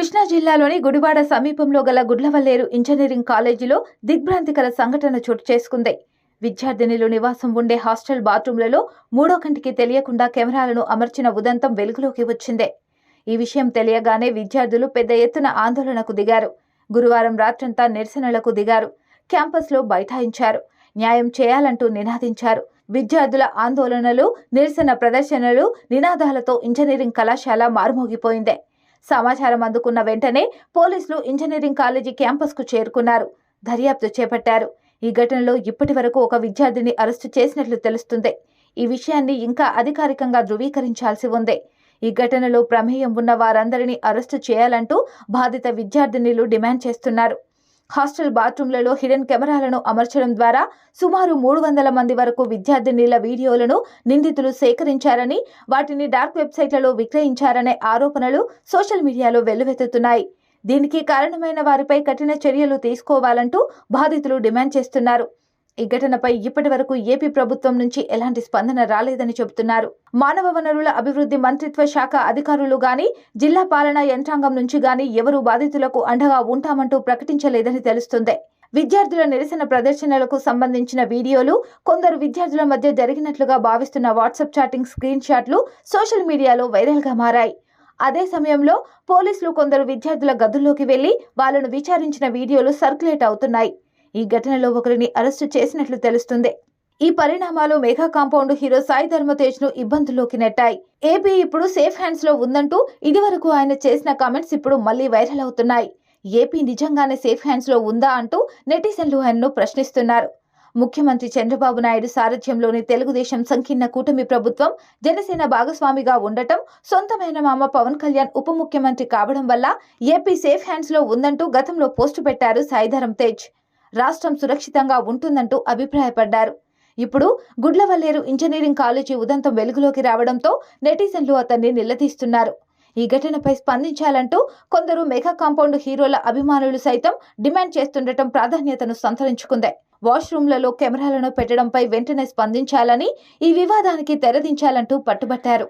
కృష్ణా జిల్లాలోని గుడివాడ సమీపంలో గల గుడ్లవల్లేరు ఇంజనీరింగ్ కాలేజీలో దిగ్భ్రాంతికర సంఘటన చోటు చేసుకుంది. విద్యార్థినిలు నివాసం ఉండే హాస్టల్ బాత్రూంలలో మూడో కంటికి తెలియకుండా కెమెరాలను అమర్చిన ఉదంతం వెలుగులోకి వచ్చింది. ఈ విషయం తెలియగానే విద్యార్థులు పెద్ద ఎత్తున ఆందోళనకు దిగారు. గురువారం రాత్రంతా నిరసనలకు దిగారు. క్యాంపస్లో బైఠాయించారు. న్యాయం చేయాలంటూ నినాదించారు. విద్యార్థుల ఆందోళనలు నిరసన ప్రదర్శనలు నినాదాలతో ఇంజనీరింగ్ కళాశాల మారుమోగిపోయింది. సమాచారం అందుకున్న వెంటనే పోలీసులు ఇంజనీరింగ్ కాలేజీ క్యాంపస్కు చేరుకున్నారు. దర్యాప్తు చేపట్టారు. ఈ ఘటనలో ఇప్పటి వరకు ఒక విద్యార్థిని అరెస్టు చేసినట్లు తెలుస్తుంది. ఈ విషయాన్ని ఇంకా అధికారికంగా ధృవీకరించాల్సి ఉంది. ఈ ఘటనలో ప్రమేయం ఉన్న వారందరినీ అరెస్టు చేయాలంటూ బాధిత విద్యార్థినిలు డిమాండ్ చేస్తున్నారు. హాస్టల్ బాత్రూంలలో హిడెన్ కెమెరాలను అమర్చడం ద్వారా సుమారు మూడు వందల మంది వరకు విద్యార్థినీల వీడియోలను నిందితులు సేకరించారని వాటిని డార్క్ వెబ్సైట్లలో విక్రయించారనే ఆరోపణలు సోషల్ మీడియాలో వెల్లువెత్తుతున్నాయి. దీనికి కారణమైన వారిపై కఠిన చర్యలు తీసుకోవాలంటూ బాధితులు డిమాండ్ చేస్తున్నారు. ఈ ఘటనపై ఇప్పటి వరకు ఏపీ ప్రభుత్వం నుంచి ఎలాంటి స్పందన రాలేదని చెబుతున్నారు. మానవ వనరుల అభివృద్ధి మంత్రిత్వ శాఖ అధికారులు గాని జిల్లా పాలనా యంత్రాంగం నుంచి గాని ఎవరు బాధితులకు అండగా ఉంటామంటూ ప్రకటించలేదని తెలుస్తుంది. విద్యార్థుల నిరసన ప్రదర్శనలకు సంబంధించిన వీడియోలు కొందరు విద్యార్థుల మధ్య జరిగినట్లుగా భావిస్తున్న వాట్సాప్ చాటింగ్ స్క్రీన్ షాట్లు సోషల్ మీడియాలో వైరల్గా మారాయి. అదే సమయంలో పోలీసులు కొందరు విద్యార్థుల గదుల్లోకి వెళ్ళి వాళ్ళను విచారించిన వీడియోలు సర్క్యులేట్ అవుతున్నాయి. ఈ ఘటనలో ఒకరిని అరెస్టు చేసినట్లు తెలుస్తుంది. ఈ పరిణామాలు మెగా కాంపౌండ్ హీరో సాయి ధర్మతేజ్ను ఇబ్బందుల్లోకి నెట్టాయి. ఏపీ ఇప్పుడు సేఫ్ హ్యాండ్స్లో ఉందంటూ ఇదివరకు ఆయన చేసిన కామెంట్స్ ఇప్పుడు మళ్ళీ వైరల్ అవుతున్నాయి. ఏపీ నిజంగానే సేఫ్ హ్యాండ్స్లో ఉందా అంటూ నెటిజన్లు ఆయనను ప్రశ్నిస్తున్నారు. ముఖ్యమంత్రి చంద్రబాబు నాయుడు సారథ్యంలోని తెలుగుదేశం సంకీర్ణ కూటమి ప్రభుత్వం జనసేన భాగస్వామిగా ఉండటం సొంతమైన మామ పవన్ కళ్యాణ్ ఉప ముఖ్యమంత్రి కావడం వల్ల ఏపీ సేఫ్ హ్యాండ్స్లో ఉందంటూ గతంలో పోస్టు పెట్టారు సాయిధరం తేజ్ రాష్ట్రం సురక్షితంగా ఉంటుందంటూ అభిప్రాయపడ్డారు. ఇప్పుడు గుడ్లవల్లేరు ఇంజనీరింగ్ కాలేజీ ఉదంతం వెలుగులోకి రావడంతో నెటిజన్లు అతన్ని నిలదీస్తున్నారు. ఈ ఘటనపై స్పందించాలంటూ కొందరు మెగా కాంపౌండ్ హీరోల అభిమానులు సైతం డిమాండ్ చేస్తుండటం ప్రాధాన్యతను సంతరించుకుంది. వాష్రూమ్లలో కెమెరాలను పెట్టడంపై వెంటనే స్పందించాలని ఈ వివాదానికి తెరదించాలంటూ పట్టుబట్టారు.